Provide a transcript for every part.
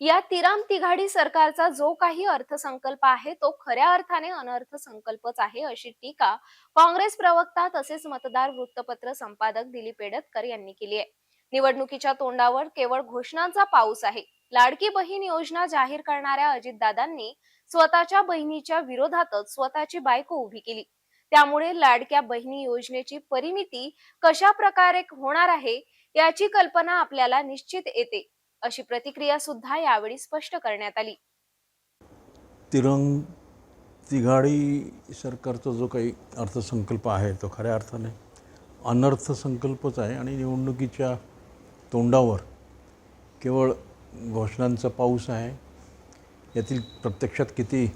या तिराम तिघाडी सरकारचा जो काही अर्थसंकल्प आहे तो खऱ्या अर्थाने अनर्थसंकल्पच आहे अशी टीका काँग्रेस प्रवक्ता तसेच मतदार वृत्तपत्र संपादक दिलीप पेडतकर यांनी केली आहे. निवडणुकीच्या तोंडावर केवळ घोषणांचा पाऊस आहे. लाडकी बहीण योजना जाहीर करणाऱ्या अजितदादांनी स्वतःच्या बहिणीच्या विरोधातच स्वतःची बायको उभी केली. त्यामुळे लाडक्या बहिणी योजनेची परिमिती कशा प्रकारे होणार आहे याची कल्पना आपल्याला निश्चित येते. अशी प्रतिक्रिया सुद्धा यावेळी स्पष्ट करण्यात आली. तिरंग तिघाडी सरकारचा जो काही अर्थसंकल्प आहे तो खऱ्या अर्थाने अनर्थसंकल्पच आहे आणि निवडणुकीच्या तोंडावर केवळ घोषणांचा पाऊस आहे. यातील प्रत्यक्षात किती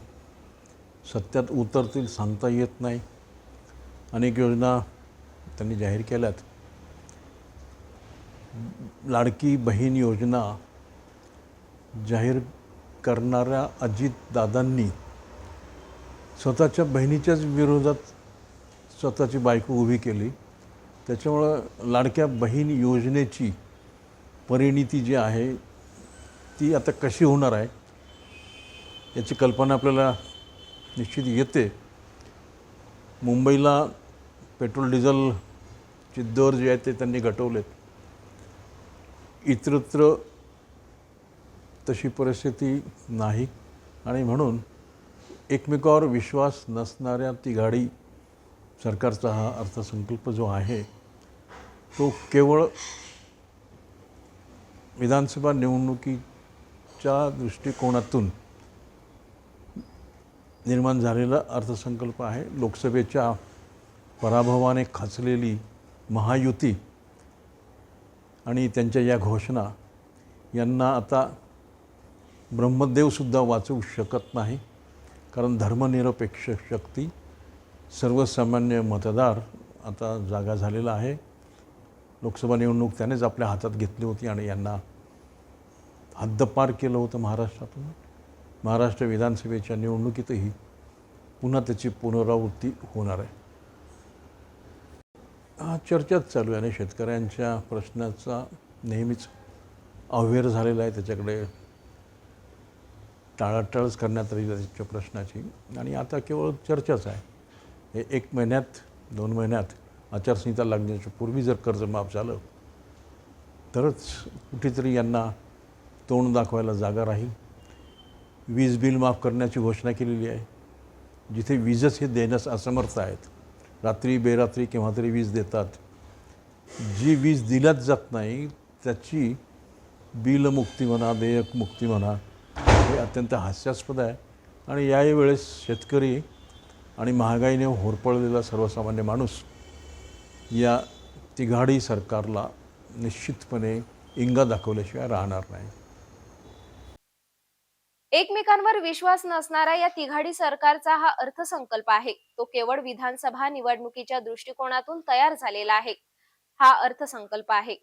सत्यात उतरतील सांगता येत नाही. अनेक योजना त्यांनी जाहीर केल्यात. लाडकी बहीण योजना जाहीर करणाऱ्या अजितदादांनी स्वतःच्या बहिणीच्याच विरोधात स्वतःची बायको उभी केली. त्याच्यामुळं लाडक्या बहीण योजनेची परिणिती जी आहे ती आता कशी होणार आहे याची कल्पना आपल्याला निश्चित येते. मुंबईला पेट्रोल डिझेलचे दर जे आहेत ते त्यांनी घटवलेत. इतरत्र तशी परिस्थिती नाही. आणि म्हणून एकमेकावर विश्वास नसणाऱ्या तिघाडी सरकारचा हा अर्थसंकल्प जो आहे तो केवळ विधानसभा निवडणुकीच्या दृष्टिकोनातून निर्माण झालेला अर्थसंकल्प आहे. लोकसभेच्या पराभवाने खचलेली महायुती आणि त्यांच्या या घोषणा यांना आता ब्रह्मदेवसुद्धा वाचवू शकत नाही कारण धर्मनिरपेक्ष शक्ती सर्वसामान्य मतदार आता जागा झालेला आहे. लोकसभा निवडणूक त्यानेच आपल्या हातात घेतली होती आणि यांना हद्दपार केलं होतं महाराष्ट्रातून. महाराष्ट्र विधानसभेच्या निवडणुकीतही पुन्हा त्याची पुनरावृत्ती होणार आहे. चर्चाच चालू आहे आणि शेतकऱ्यांच्या प्रश्नाचा नेहमीच अवेअर झालेला आहे. त्याच्याकडे टाळाटाळच करण्यात आली त्याच्या प्रश्नाची. आणि आता केवळ चर्चाच आहे. हे एक महिन्यात दोन महिन्यात आचारसंहिता लागण्याच्या पूर्वी जर कर्ज माफ झालं तरच कुठेतरी यांना तोंड दाखवायला जागा राहील. वीज बिल माफ करण्याची घोषणा केलेली आहे. जिथे वीजच हे देण्यास असमर्थ आहेत. रात्री बेरात्री केव्हा तरी वीज देतात. जी वीज दिल्याच जात नाही त्याची बिलमुक्ती म्हणा देयक मुक्ती म्हणा हे अत्यंत हास्यास्पद आहे. आणि याही वेळेस शेतकरी आणि महागाईने होरपळलेला सर्वसामान्य माणूस या तिघाडी सरकारला निश्चितपणे इंगा दाखवल्याशिवाय राहणार नाही. एकमेकांवर विश्वास नसणारा या तिघाडी सरकारचा हा अर्थसंकल्प आहे. तो केवळ विधानसभा निवडणुकीच्या दृष्टिकोनातून तयार झालेला आहे. हा अर्थसंकल्प आहे.